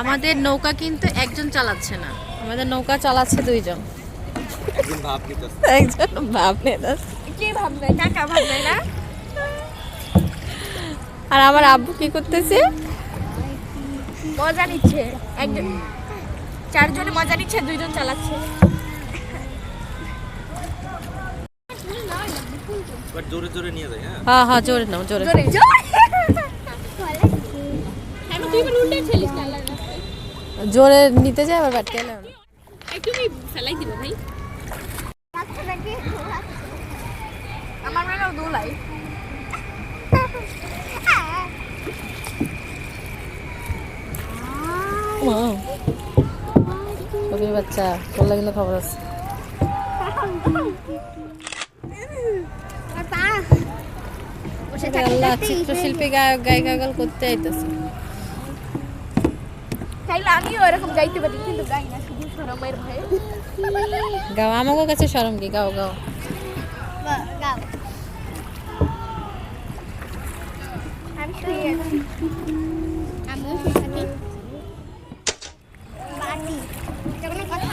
আমাদের নৌকা কিন্তু একজন চালাচ্ছে না। আমাদের নৌকা চালাচ্ছে দুইজন। একদিন ভাব নিতেছে। একজন ভাব নেতাছে। কে ভাববে? কাকা ভাববে না? আর আমার আব্বু কি করতেছে? মজা নিচ্ছে। একজন চারজনে মজা নিচ্ছে দুইজন চালাচ্ছে। জোরে জোরে নিয়ে যায় হ্যাঁ? হ্যাঁ হ্যাঁ জোরে নাও জোরে জোরে। তুই এবার উল্টে ছেলিস না আল্লাহ জোরে নিতে যায় আবার ব্যাটকে এলে একটু আমি ফেলাই দিব ভাই। আমার মেয়েও দোলাই। কবির বাচ্চা বললে কিন্তু খবর আছে। আল্লাহ চিত্রশিল্পী গায়ক গায়িকা গাল করতে আইতেছে। আমিও এরকম গাইতে পারি কিন্তু গাই না শুধু শরমের ভয়ে। গাও আমাকে কাছে শরম কি? গাও গাও। আমি শুয়ে আছি। আমিও সেখানে বাড়ি এটা কথা?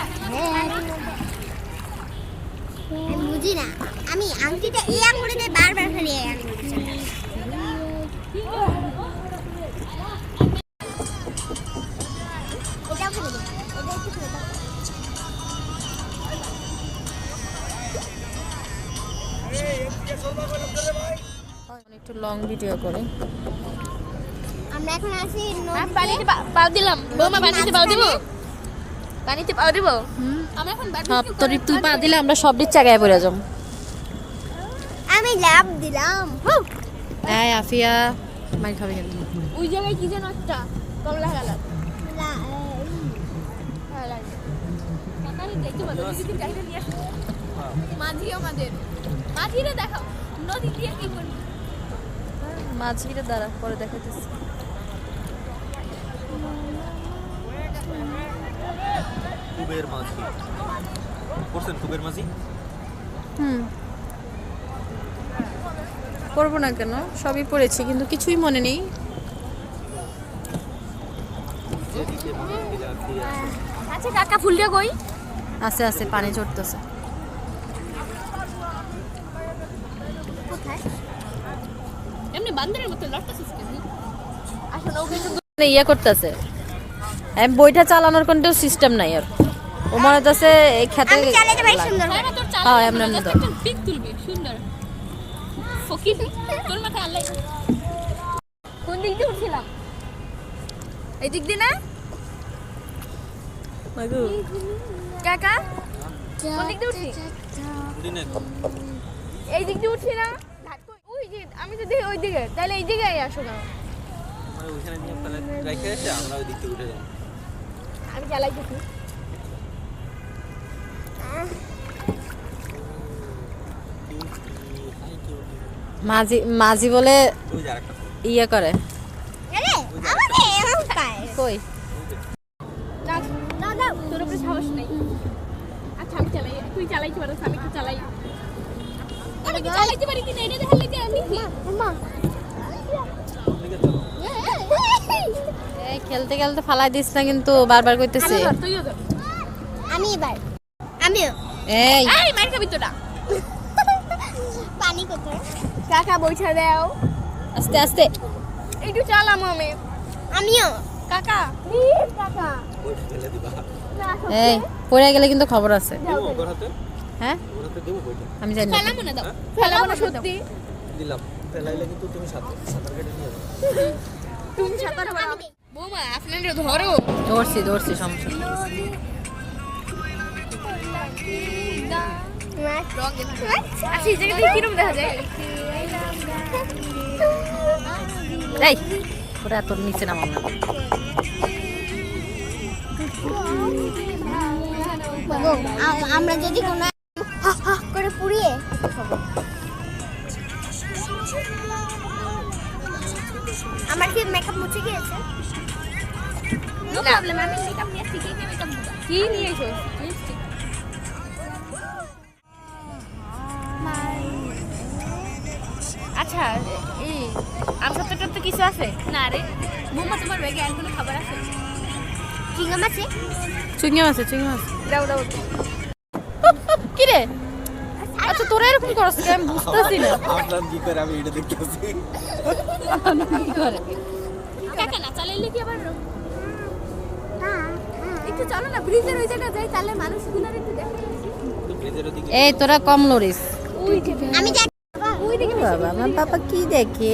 আমি বুঝি না। আমি আংটিটা এই আঙুলিতে বারবার খালি এই আঙুলিতে একটু লং ভিডিও করে। আমরা এখন আছি আমি পানিতে পাও দিলাম। বৌমা পানিতে পাও দিব? পানিতে পাও দিব? আমরা এখন সব তোর তুই পা দিলে আমরা সব দিক চাগায় পড়ে যাম আমি লাভ দিলাম। হুঁ। এই আফিয়া মাই খাবে কিন্তু ওই জায়গায় কি যেন একটা কমলা কালার লা- মাঝি আমাদের। মাঝিরে দেখাও নদী দিয়ে কি করবি মাঝিরে দ্বারা পরে দেখাইতেছি। কুবের মাঝি। করছেন কুবের মাঝি? হুম। করব না কেন? সবই পড়েছি কিন্তু কিছুই মনে নেই। আচ্ছা কাকা ফুলটা কই? আস্তে আস্তে পানি চড়তেছে। এমনি বান্দরের মতো লড়তেছিস কেন? আসলে ও কিন্তু ইয়ে করতেছে। বইটা চালানোর কোনো সিস্টেম নাই আর ও মনে হচ্ছে এই খেতে হ্যাঁ হ্যাঁ, এমনি এমনি কোন দিক দিয়ে উঠছিলাম? এই দিক দিয়ে না? কাকা কোন দিক দিয়ে উঠছি উঠি না এই দিক দিয়ে উঠছি না ওই যে আমি তো দেখি ওই দিকে তাহলে এই আসো না মানে ওইখানে নিয়ে রেখে এসে আমরা ওই দিক থেকে উঠে যাব আমি চালাইতেছি মাঝি মাঝি বলে ইয়ে করে খেলতে খেলতে ফালাই দিস না কিন্তু বারবার কইতেছে। আমি এবার। আমিও। এই। এই মার খাবি তোরা। পানি কোথায়? কাকা বইছা দাও। আস্তে আস্তে। একটু চালাম আমি। আমিও। কাকা। প্লিজ কাকা। না এই পড়ে গেলে কিন্তু খবর আছে। হ্যাঁ? আমি জানি না। ফেলামো না দাও। ফেলাবো না সত্যি। দিলাম। ফেলাইলে কিন্তু তুমি সাথে সাঁতার কেটে নিয়ে যাবে। তুমি সাঁতার পারো বৌমা আপনারা ধরো। ধরছি ধরছি সমস্যা নেই। আচ্ছা এই জায়গা থেকে কিরম দেখা যায়? এই ওটা তোর নিচে নামাম না। আমরা যদি কোনো হা হা করে পুড়িয়ে আমার কি মেকআপ মুছে গিয়েছে? নো প্রবলেম আমি মেকআপ নিয়ে শিখে নিয়ে মেকআপ কি নিয়েছো আচ্ছা এই আম সত্তরটার তো কিছু আছে? না রে বৌমা তোমার ব্যাগে আর কোনো খাবার আছে? চিংড়ি আছে? চুঙ্গি আছে চুঙ্গি আছে। দাও দাও। কি রে? আচ্ছা তোরা এরকম করছ কেন? আমি বুঝতেছি না। আপনার কি করে আমি এটা দেখতেছি। কি করে? কাকা না চালাইলে কি আবার একটু চলো না ব্রিজের ওই জায়গা যাই তাহলে মানুষগুলোর একটু দেখে এই তোরা কম লড়িস। আমি যাই। ওই দিকে বাবা আমার পাপা কি দেখে?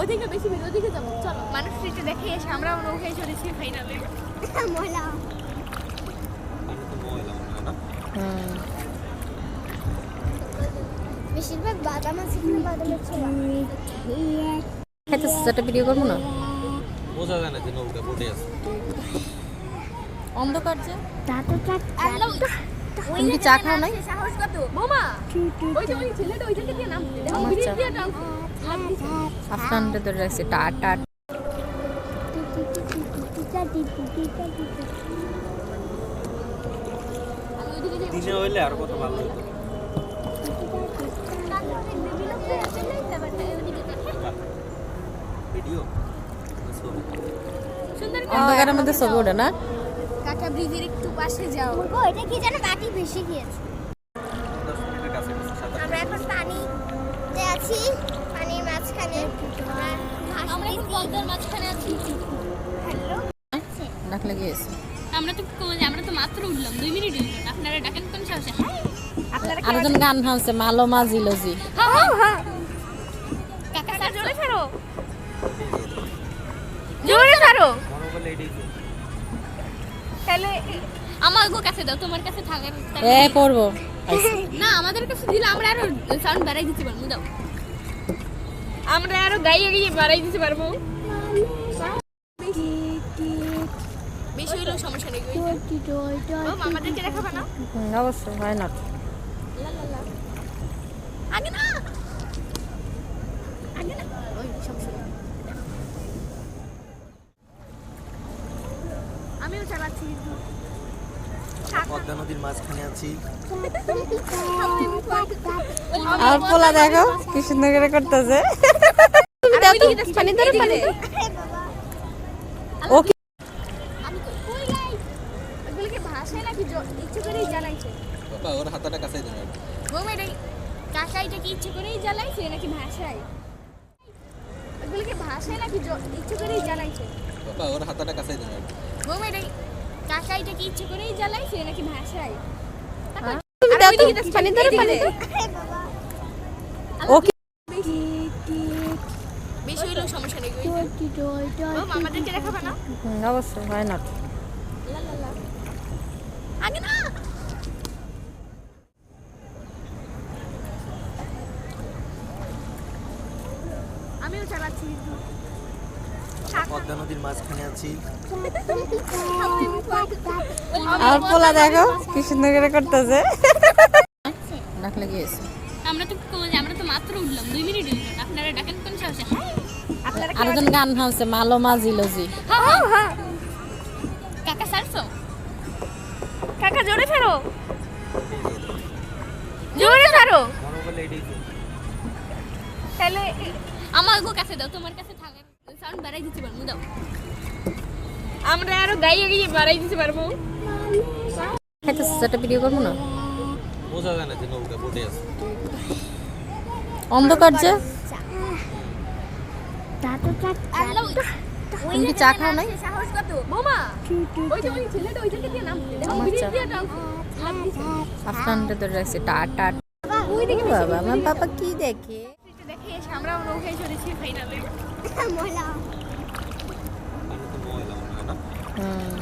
ওদিকে বেশি ভিড় ওদিকে যাব চলো। মানুষ একটু দেখে এসে আমরাও নৌকায় চড়েছি ফাইনালে ময়লা। পানি তো ময়লা মনে হয় না হুম। বেশিরভাগ বাদাম আছে কিন্তু বাদামের ছোলা খাইতেছিস একটা ভিডিও করব না? বোঝা যায় না যে নৌকা বোটে আছে। অন্ধকার যে। তুমি কি চা খাও নাই? টা টা আমি ওইদিকে যাই দিনে হইলে আর কত ভালো হতো। ভিডিও সুন্দর অন্ধকারের মধ্যে ছবি ওঠে না? কাকা ব্রিজের একটু পাশে যাও। ও এটা কি জানো বাটি বেশি গিয়েছে। আমরা এখন পানিতে আছি পানির মাঝখানে। আমরা এখন পদ্মার মাঝখানে আছি। হ্যালো। ডাকলে গিয়েছে আমরা তো আমরা তো মাত্র উঠলাম দুই মিনিট উঠলাম আপনারা ডাকেন কোন সাহসে? আপনারা আরেকজন গান হানছে মালো মা জিলোজি। হ্যাঁ হ্যাঁ। কাকা জোরে ছাড়ো। জোরে ছাড়ো। তাহলে আমার কাছে দাও তোমার কাছে থাকার এ করব। না আমাদের কাছে দিলে আমরা আরও সাউন্ড বাড়াই দিতে পারব দাও। আমরা আরও গাইয়ে গাইয়ে বাড়াই দিতে পারব। বেশি হইলেও সমস্যা নেই আমাদেরকে দেখাবে না? অবশ্যই হয় না। আগে না আগে না ওই সমস্যা নেই। আমিও চালাচ্ছি কিন্তু। পদ্মা নদীর মাঝখানে আছি। আর পোলা দেখো কি সুন্দর করে করতেছে। পানি ধরো পানি ইচ্ছে করেই জ্বালাইছে। বাবা ওর হাতাটা কাছে দেন। কাকা এটা কি ইচ্ছে করেই জ্বালাইছে নাকি ভাষায়? ওগুলোকে ভাষায় নাকি জ- ইচ্ছে করেই জ্বালাইছে। বাবা ওর হাতাটা কাছে দেন বৌমা এটা কাকা কি ইচ্ছে করেই জ্বালাইছে নাকি ভাষায় তুমি দাও তো, পানি ধরো পানি ধরো। ও কি বেশি হইলেও সমস্যা নেই। আমাদেরকে দেখাবে না? অবশ্যই হয় না। আগে না! আমিও চালাচ্ছি কিন্তু। পদ্মা নদীর মাঝখানে আছি। আর পোলা দেখো কি সুন্দর করে করতেছে। আমরা তো আমরা তো মাত্র উঠলাম দুই মিনিট উঠলাম আপনারা ডাকেন কোন সাহসে? আপনারা আরেকজন গান মালো হ্যাঁ হ্যাঁ। কাকা সারছো কাকা জোরে ছাড়ো। জোরে ছাড়ো। তাহলে আমার গো কাছে দাও তোমার কাছে সাউন্ড বাড়াই দিতে পারব দাও। আমরা আরও গাইয়ে বাড়াই দিতে পারব। ভিডিও করব না? বোঝা যায় না যে নৌকা বোটে আছে। অন্ধকার যে। দাদু তুমি কি চা খাও নাই? দেখো আমার বাবা কি দেখে? দেখে এসে আমরাও নৌকায় চড়েছি ফাইনালে হুম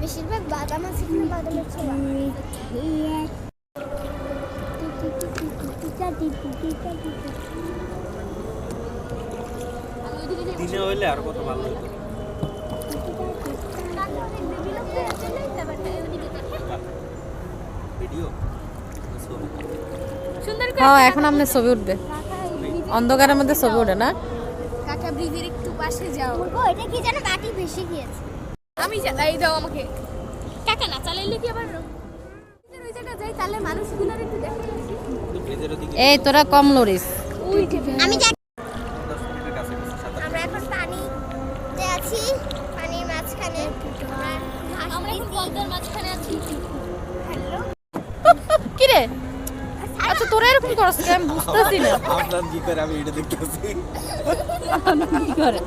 বেশিরভাগ বাদাম আছে দিনে হইলে আর কত ভালো হতো হ্যাঁ এখন আপনার ছবি উঠবে। অন্ধকারের মধ্যে ছবি ওঠে না। কাকা ব্রিজের একটু পাশে যাও। ও এটা কি জানো মাটি বেশি গিয়েছে। আমি চালাই দাও আমাকে। কাকা না চালাইলে কি আবার ওই জায়গা যাই তাহলে মানুষগুলোর একটু দেখে। এই তোরা কম লড়িস। আমি করছ আমি বুঝতেছি না আপনার কি করে আমি এটা দেখতেছি। কি করে?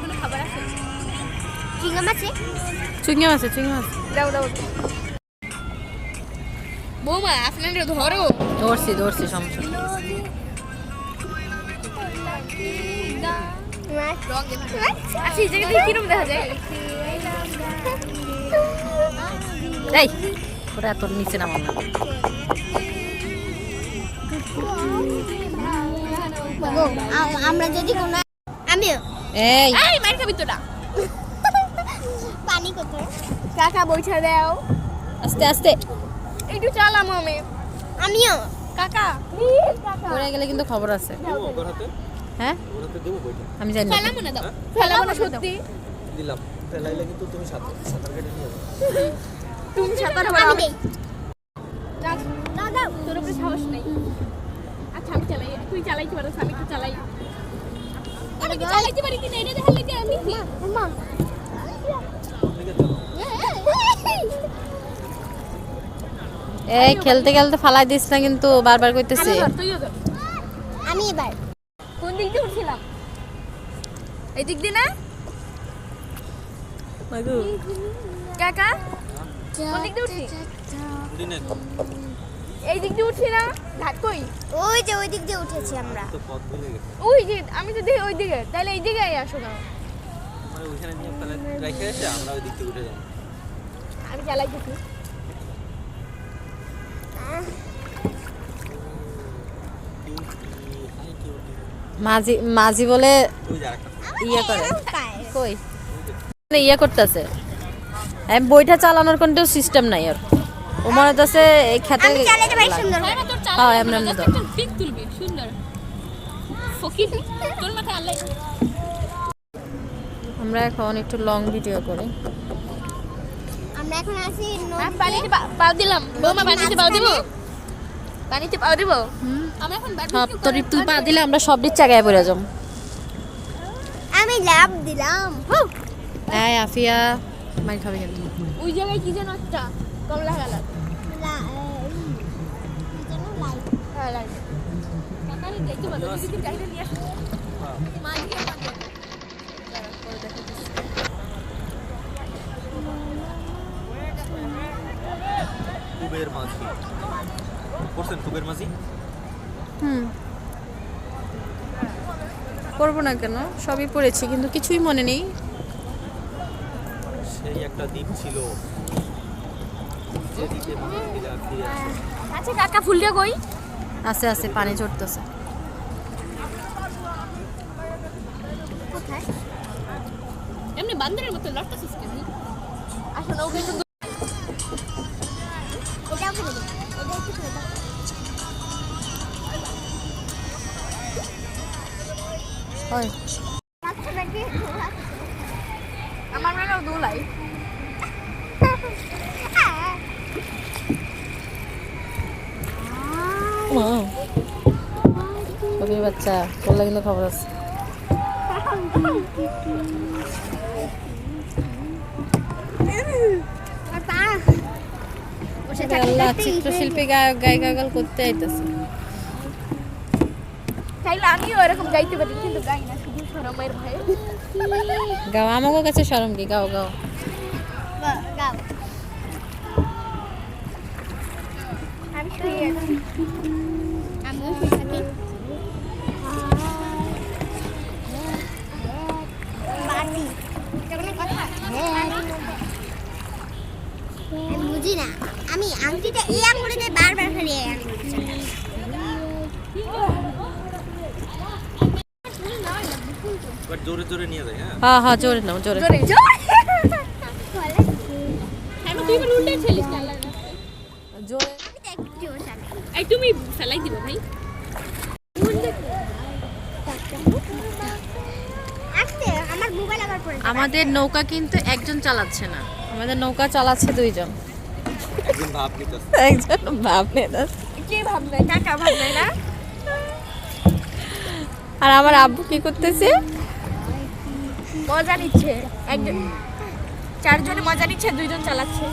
তোমার ব্যাগে আর কোনো খাবার আছে? চিংগাম আছে? চুইংগাম আছে চুইংগাম আছে দাও দাও। বৌমা আপনাদের ধরো। ধরছি ধরছি সমস্যা আচ্ছা এই জায়গা কিরম দেখা যায়? এই ওরা তোর নিচে নামাও না আমরা যদি কোনো আমিও। এই। এই মার খাবি তোরা। পানি কোথায়? কাকা বইছা দাও। আস্তে আস্তে। একটু চালাম আমি। আমিও। কাকা পড়ে গেলে কিন্তু খবর আছে। হ্যাঁ? আমি জানি। না না দাও। ফেলামো না সত্যি। দিলাম। ফেলাইলে কিন্তু তুমি সাথে সাঁতার কেটে নিয়ে যাবে। তুমি সাঁতার আমি দেই দাও দাও তোর উপরে সাহস নেই। আচ্ছা আমি চালাই তুই চালাইতে পারো আমি একটু চালাই। আমি কি চালাইতে পারি কিনা? এটা দেখার লাগে আমি। কি মা। এই খেলতে খেলতে ফালাই দিস না কিন্তু বারবার কইতেছি। আমি এবার। কোন দিক দিয়ে উঠছিলাম? এই দিক দিয়ে না? মাগু। কাকা কোন দিক দিয়ে উঠছি দিনে এই দিক দিয়ে উঠছি না? ঘাট কই? ওই যে ওই দিক দিয়ে উঠেছি আমরা। তো পথ ভুলে গেছে। ওই যে আমি তো দেখি ওই দিকে তাহলে এই দিকে আসো কেন মানে ওইখানে নিয়ে ফেলে রেখে এসে আমরা ওই দিক থেকে উঠে যাব। আমি চালাইতেছি। মাঝি মাঝি বলে ইয়ে করে। কই? মানে ইয়ে করতেছে। আমি বইটা চালানোর কোনো সিস্টেম নাই আর ও মনে হচ্ছে এই খেতে সুন্দর হ্যাঁ হ্যাঁ, চালাই এমনি এমনি দাও। একটা পিক তুলবি সুন্দর। ফকির তোর মাথায় আল্লাহ আমরা এখন একটু লং ভিডিও করি। আমরা এখন আছি আমি পানিতে পাও দিলাম। বৌমা পানিতে পাও দিব? পানিতে পাও দিব? আমরা এখন সব তুই পা দিলে আমরা সব দিক জায়গায় পড়ে যাম আমি লাভ দিলাম। এই আফিয়া মাই খাবি ওই জায়গায় কি যেন একটা। কমলা কালার। হ্যাঁ লাইট দেখতে পাবো যদি চাইলে নিয়ে আসো মা দিয়ে মা দিয়ে। কুবের মাঝি করছেন কুবের মাঝি হুম করব না কেন? সবই পড়েছি কিন্তু কিছুই মনে নেই। সেই একটা দ্বীপ ছিল যে দ্বীপে মানুষগুলা ফিরে আসে আচ্ছা কাকা ফুলটা কই? আস্তে আস্তে পানি চড়তেছে। এমনি বান্দরের মতো লড়তেছিস কেন? আসো না ওকে একটু এটাও ফেলে দিই এটা একটু ফেলে দাও ওই লাগছে নাকি আমার মনে হয় দোলাই কবির বাচ্চা বললে কিন্তু খবর আছে। আল্লাহ চিত্রশিল্পী গায়ক গায়িকা গাল করতে আইতেছে। আমিও এরকম গাইতে পারি কিন্তু গাই না শুধু শরমের ভয়ে। গাও আমাকে কাছে শরম কি? গাও গাও। গাও। আমি শুয়ে আছি আমিও শুয়ে থাকি বাটি এটা কোনো কথা আমি বুঝি না আমি আংটিটা এই আঙুলে বারবার খালি এই আঙুলে চালাই। বাট জোরে জোরে নিয়ে যায় হ্যাঁ হ্যাঁ জোরে নাও জোরে। তুমি ফেলাই দিবে ভাই। আমাদের নৌকা কিন্তু একজন চালাচ্ছে না। আমাদের নৌকা চালাচ্ছে দুইজন। একজন ভাব আর আমার আব্বু কি করতেছে? মজা নিচ্ছে। একজন চারজনে মজা নিচ্ছে দুইজন চালাচ্ছে।